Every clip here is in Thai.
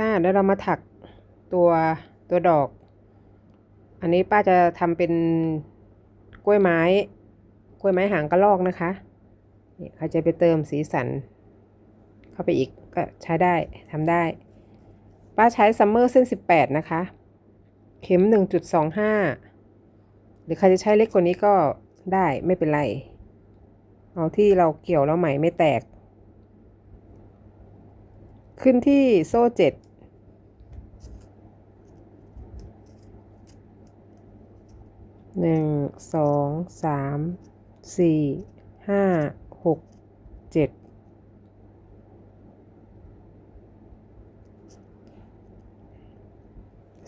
ค่ะแล้วเรามาถักตัวตัวดอก อันนี้ป้าจะทำเป็นกล้วยไม้ กล้วยไม้หางกระรอกนะคะนี่ใครจะไปเติมสีสัน เข้าไปอีกก็ใช้ได้ทำได้ ป้าใช้ซัมเมอร์เส้น 18 นะคะ เข็ม 1.25 หรือใครจะใช้เล็กกว่านี้ก็ได้ไม่เป็นไร เอาที่เราเกี่ยวแล้วไหมไม่แตก ขึ้นที่โซ่เจ็ด หนึ่งสองสามสี่ห้าหกเจ็ด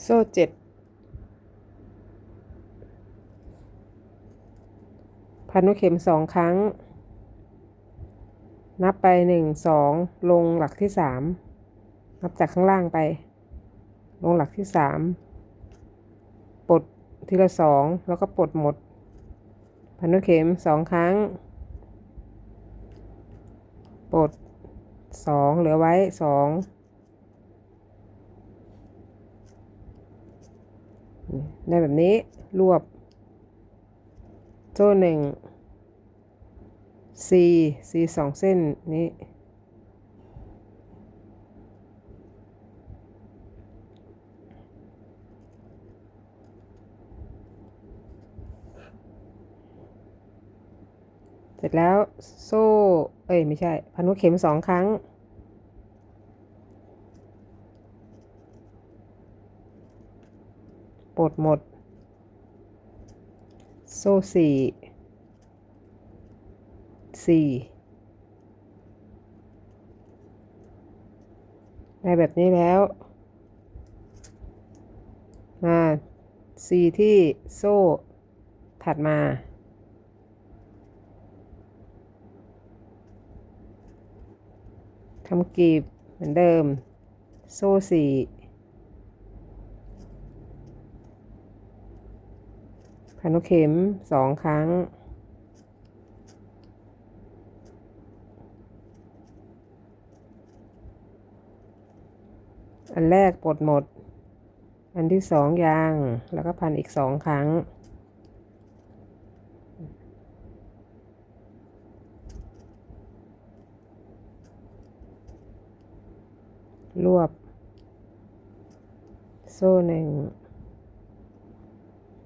โซ่เจ็ดพันวเข็มสองครั้ง นับไปหนึ่งสองลงหลักที่สามนับจากข้างล่างไป ลงหลักที่สามปลด ทีละสองแล้วก็ปลดหมด พันวเข็มสองครั้ง ปลดสองเหลือไว้สองได้แบบนี้รวบ โซ่หนึ่ง C C สองเส้นนี้ ร็จแล้วโซ่ เอ้ย ไม่ใช่ พันหัวเข็มสองครั้ง ปลดหมด โซ่สี่สี่ได้แบบนี้แล้ว มาสี่ที่โซ่ถัดมา ทำกลีบเหมือนเดิม โซ่สี่พันนกเข็มสองครั้ง อันแรกปลดหมด อันที่สองยาง แล้วก็พันอีกสองครั้ง รวบ โซ่หนึ่ง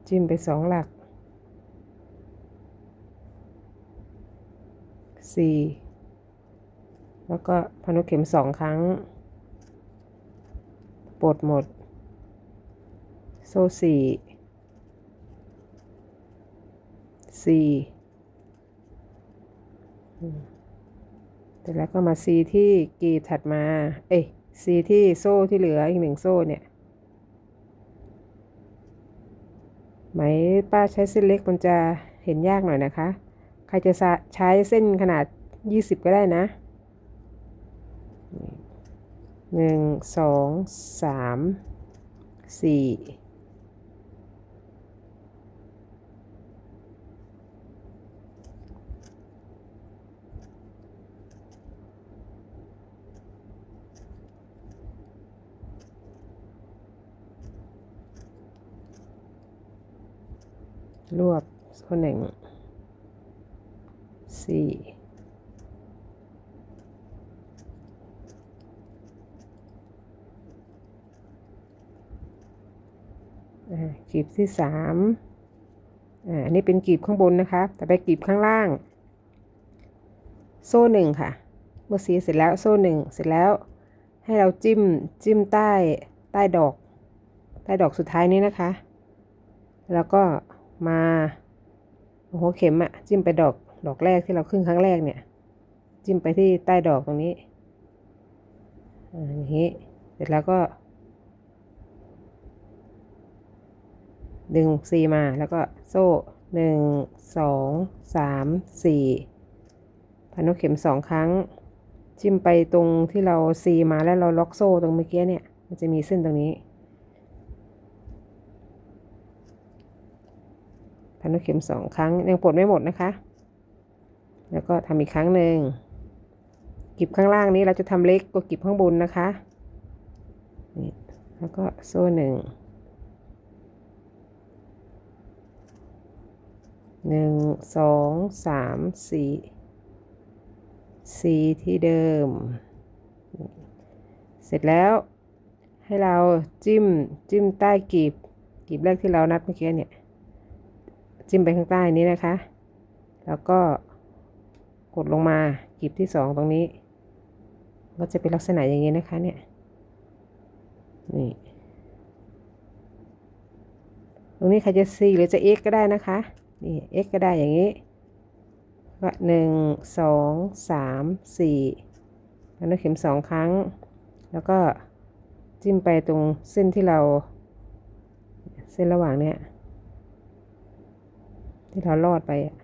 จิ้มไปสองหลักสี่แล้วก็พันนกเข็มสองครั้ง ปลดหมด โซ่สี่สี่แต่แล้วก็มาซีที่กีบถัดมา เอ้ย สีที่โซ่ที่เหลืออีกหนึ่งโซ่เนี่ย ไหมป้าใช้เส้นเล็กมันจะเห็นยากหน่อยนะคะ ใครจะใช้เส้นขนาด 20 ก็ได้นะ 1 2 3 4 รวบข้อหนึ่งสี่กลีบที่สามอันนี้เป็นกลีบข้างบนนะคะ แต่ไปกลีบข้างล่าง โซ่หนึ่งค่ะ เมื่อสีเสร็จแล้วโซ่หนึ่งเสร็จแล้ว ให้เราจิ้มจิ้มใต้ใต้ดอก ใต้ดอกสุดท้ายนี้นะคะ แล้วก็ มาหัวเข็มอะจิ้มไปดอกดอกแรกที่เราขึ้นครั้งแรกเนี่ย จิ้มไปที่ใต้ดอกตรงนี้อย่างนี้เสร็จแล้วก็ ดึงซีมาแล้วก็โซ่หนึ่งสองสามสี่พันนกเข็มสองครั้ง จิ้มไปตรงที่เราซีมาแล้วเราล็อกโซ่ตรงเมื่อกี้เนี่ย มันจะมีเส้นตรงนี้ พันนกเข็มสองครั้งยังปลดไม่หมดนะคะ แล้วก็ทำอีกครั้งหนึ่งกิบข้างล่างนี้เราจะทำเล็กกว่ากิบข้างบนนะคะนี่แล้วก็โซ่หนึ่งหนึ่งสองสามสี่สี่ที่เดิม เสร็จแล้วให้เราจิ้มจิ้มใต้กีบกีบแรกที่เรานัดเมื่อกี้เนี่ย จิ้มไปข้างใต้นี้นะคะ แล้วก็กดลงมากีบที่สองตรงนี้ ก็จะเป็นลักษณะอย่างนี้นะคะเนี่ย นี่ ตรงนี้ใครจะ C หรือจะ X ก็ได้นะคะ นี่ X ก็ได้อย่างนี้ก็หนึ่งสองสามสี่แล้วนเข็มสองครั้ง แล้วก็จิ้มไปตรงเส้นที่เรา เส้นระหว่างเนี้ย ที่เราลอดไปอะ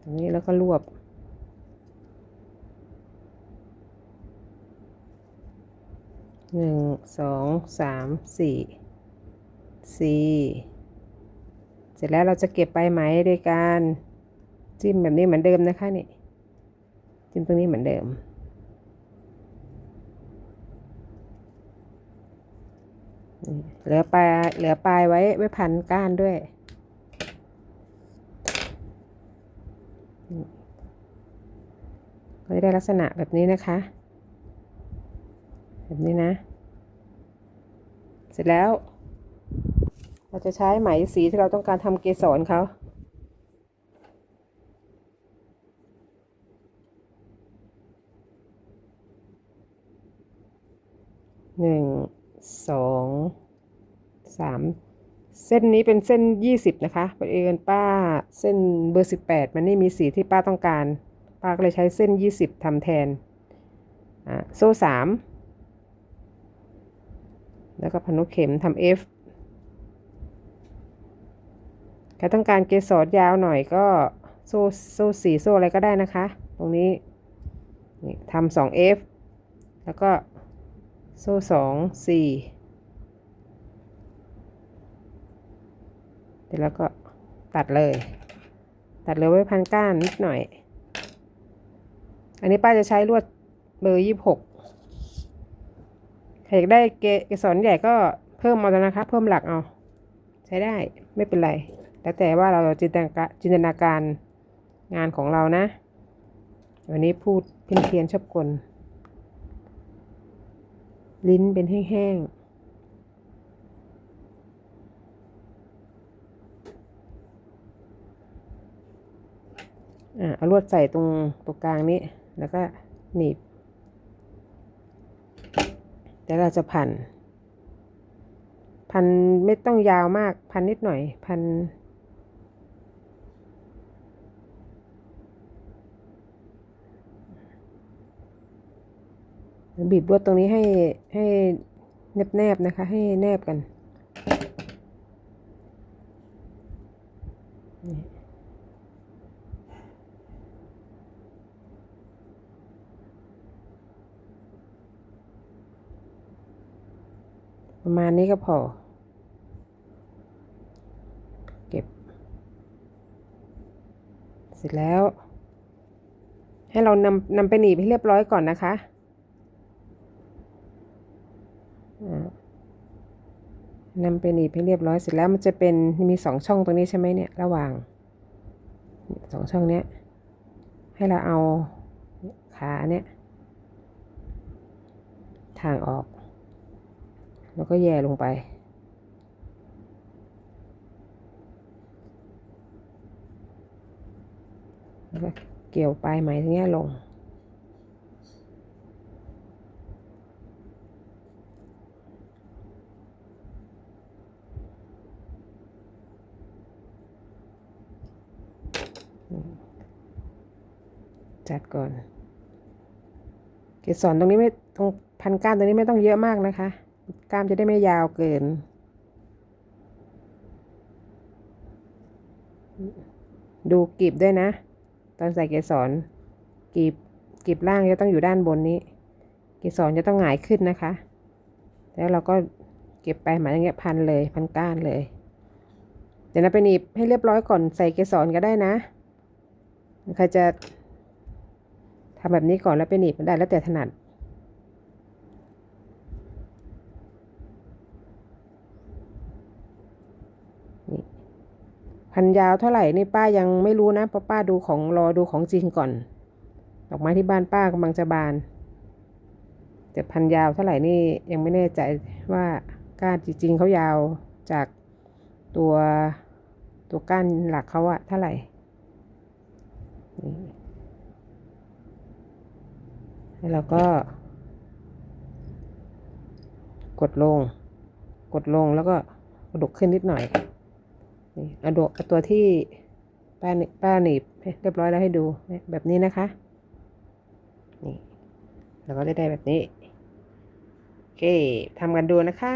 ตรงนี้แล้วก็รวบ หนึ่ง สอง สาม สี่ สี่ เสร็จแล้วเราจะเก็บปลายไหมโดยการจิ้มแบบนี้เหมือนเดิมนะคะนี่ จิ้มตรงนี้เหมือนเดิม เหลือปลายเหลือปลายไว้ไว้พันก้านด้วย ก็จะได้ลักษณะแบบนี้นะคะ แบบนี้นะ เสร็จแล้ว เราจะใช้ไหมสีที่เราต้องการทำเกสรเขาหนึ่ง สองสามเส้นนี้เป็นเส้นยี่สิบนะคะบังเอิญป้าเส้นเบอร์สิบแปดมันไม่มีสีที่ป้าต้องการ ป้าก็เลยใช้เส้นยี่สิบทำแทนอ่าโซ่สามแล้วก็พนนกเข็มทำ F ใครต้องการเกสรยาวหน่อยก็โซ่โซ่สี่โซ่อะไรก็ได้นะคะ ตรงนี้นี่ทำสอง F แล้วก็ โซ่สองสี่เสร็จแล้วก็ตัดเลย ตัดเหลยไว้พันก้านนิดหน่อย อันนี้ป้าจะใช้ลวดเบอร์ยี่บหกใครอยากได้เกสรใหญ่ก็เพิ่มเอาแล้วนะคะ เพิ่มหลักเอา ใช้ได้ไม่เป็นไร แล้วแต่ว่าเราจินตนาการจินตนาการงานของเรานะ วันนี้พูดเพี้ยนเพียนๆชอบกล ลิ้นเป็นแห้งๆอะเอาลวดใส่ตรงตรงกลางนี้ แล้วก็หนีบแล้วเราจะพัน พันไม่ต้องยาวมาก พันนิดหน่อย พัน บีบลวดตรงนี้ให้ให้แนบแนบๆนะคะ ให้แนบกันประมาณนี้ก็พอ เก็บ เสร็จแล้ว ให้เรานำนำไปหนีบให้เรียบร้อยก่อนนะคะ อ่า นำไปหนีบให้เรียบร้อยเสร็จแล้วมันจะเป็นมีสองช่องตรงนี้ใช่ไหมเนี่ยระหว่างสองช่องเนี้ยให้เราเอาขาเนี่ยทางออก แล้วก็แย่ลงไป แล้วก็เกี่ยวปลายไหมตรงเนี้ยลง จัดก่อน เกสรตรงนี้ไม่ตรงพันก้านตรงนี้ไม่ต้องเยอะมากนะคะ ก้านจะได้ไม่ยาวเกิน ดูกีบด้วยนะ ตอนใส่เกสรกีบกีบล่างจะต้องอยู่ด้านบนนี้ เกสรจะต้องหงายขึ้นนะคะ แล้วเราก็เก็บไปหมาอย่างเงี้ยพันเลยพันก้านเลย เดี๋ยวเราไปหนีบให้เรียบร้อยก่อนใส่เกสรก็ได้นะใครจะ ทำแบบนี้ก่อนแล้วไปหนีบมันได้แล้วแต่ถนัดนี่พันยาวเท่าไหร่นี่ป้ายังไม่รู้นะเพราะป้าดูของรอดูของจริงก่อน ดอกไม้ที่บ้านป้ากำลังจะบาน แต่พันยาวเท่าไหร่นี่ยังไม่แน่ใจว่าก้านจริงๆเขายาวจากตัวตัวก้านหลักเขาอะเท่าไหร่ แล้วเราก็ กดลง กดลงแล้วก็กระดกขึ้นนิดหน่อย นี่เอาดกตัวที่ป้าหนีป้าหนีบเรียบร้อยแล้วให้ดูแบบนี้นะคะ นี่เราก็ได้แบบนี้ โอเคทำกันดูนะคะ